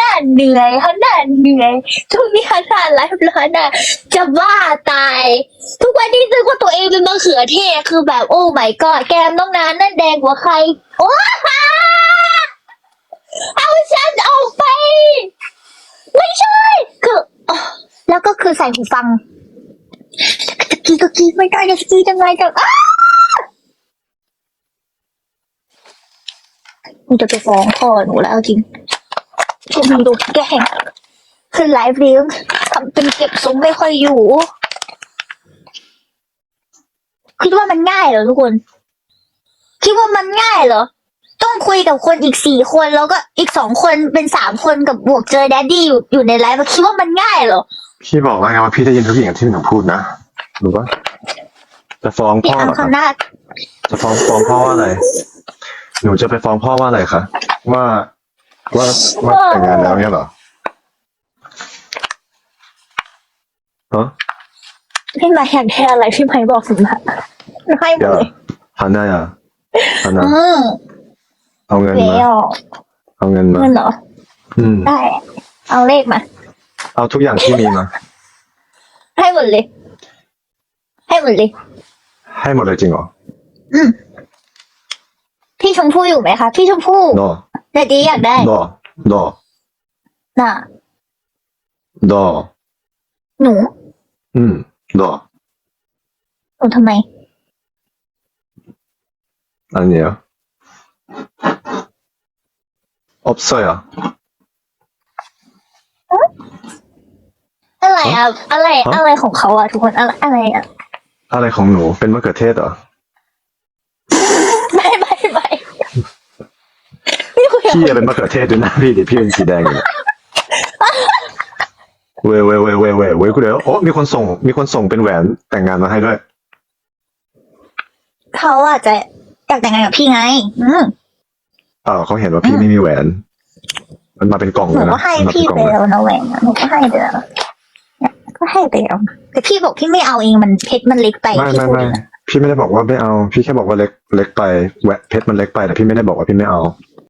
น่าเหนื่อยฮันน่าเหนื่อยช่วงนี้ฮันน่าไลฟ์แล้วฮันน่าจะบ้าตาย ทุกวันนี้นึกว่าตัวเองเป็นมะเขือเทศคือแบบโอ้ my god แกมน้องนานนั่นแดงกว่าใคร โอ้เอาฉันออกไป ไม่ใช่ คือแล้วก็คือใส่หูฟังตะกี้ก็กี้ไม่ได้จะกี้ยังไงกันอ้าคุณจะไปฟ้องพ่อหนูแล้วจริง คุณมีดูแกล้งคือไลฟ์เลี้ยงทำเป็นเก็บทรงไม่ค่อยอยู่ คิดว่ามันง่ายเหรอทุกคน คิดว่ามันง่ายเหรอ ต้องคุยกับคนอีกสี่คนแล้วก็อีกสองคนเป็นสามคนกับบวกเจอแดดดี้อยู่อยู่ในไลฟ์คิดว่ามันง่ายเหรอ พี่บอกว่าไงว่าพี่ได้ยินทุกอย่างที่หนูพูดนะรู้ปะจะฟ้องพี่พ่ออัเหรอครับ นาจจะฟ้องฟ้องพ่อว่าอะไร หนูจะไปฟ้องพ่อว่าอะไรคะ ว่า ว่าว่าแต่งงานแล้วเนี่ยเหรอฮะพี่มาอยากได้อะไรพี่ไมค์บอกสิมาให้หมเดี๋ดยวเลยฮันน่าอะฮันน่าอืมเอาเงินเดี๋มายวเอาเงินมาเงินเหรออืมได้ เอาเลขมา เอาทุกอย่างที่มีมา ให้หมดเลย ให้หมดเลย ให้หมดเลยจริงเหรอ อืมพี่ชมพู่อยู่ไหมคะ พี่ชมพู่ด อ แดดดี้อยากได้ ดอดอ น่ะ ดอ หนู อืมดอ หนูทำไม 아니에요. 없어요. อะไรอ่ะ อะไร ฮะ อะไรของเขาอ่ะทุกคนอะไรอะไรอ่ะ อะไรของหนูเป็นมะเขือเทศเหรอ พี่คุยกับพี่อะเป็นมะเขือเทศดูหน้าพี่ดิพี่เป็นสีแดงอยู่เนี่ยเว้ยเว้ยเว้ยเว้ยเว้ยเว้ยกูเดี๋ยวโอ้มีคนส่ง มีคนส่งเป็นแหวนแต่งงานมาให้ด้วย เขาอาจจะอยากแต่งงานกับพี่ไง อืมเออเขาเห็นว่าพี่ไม่มีแหวน มันมาเป็นกล่องหนูเลยนะก็ให้มันมาเป็พี่นกล่องไปเลยแล้วนะแหวนอะหนูก็ให้ไปแล้วเนี่ยก็ให้ไปแล้วแต่พี่บอกพี่ไม่เอาเองมันเพชรมันเล็กไปไม่พี่ไม่พูดไม่เองอะพี่ไม่ได้บอกว่าไม่เอา พี่แค่บอกว่าเล็กเล็กไปแหวนเพชรมันเล็กไปแต่พี่ไม่ได้บอกว่าพี่ไม่เอา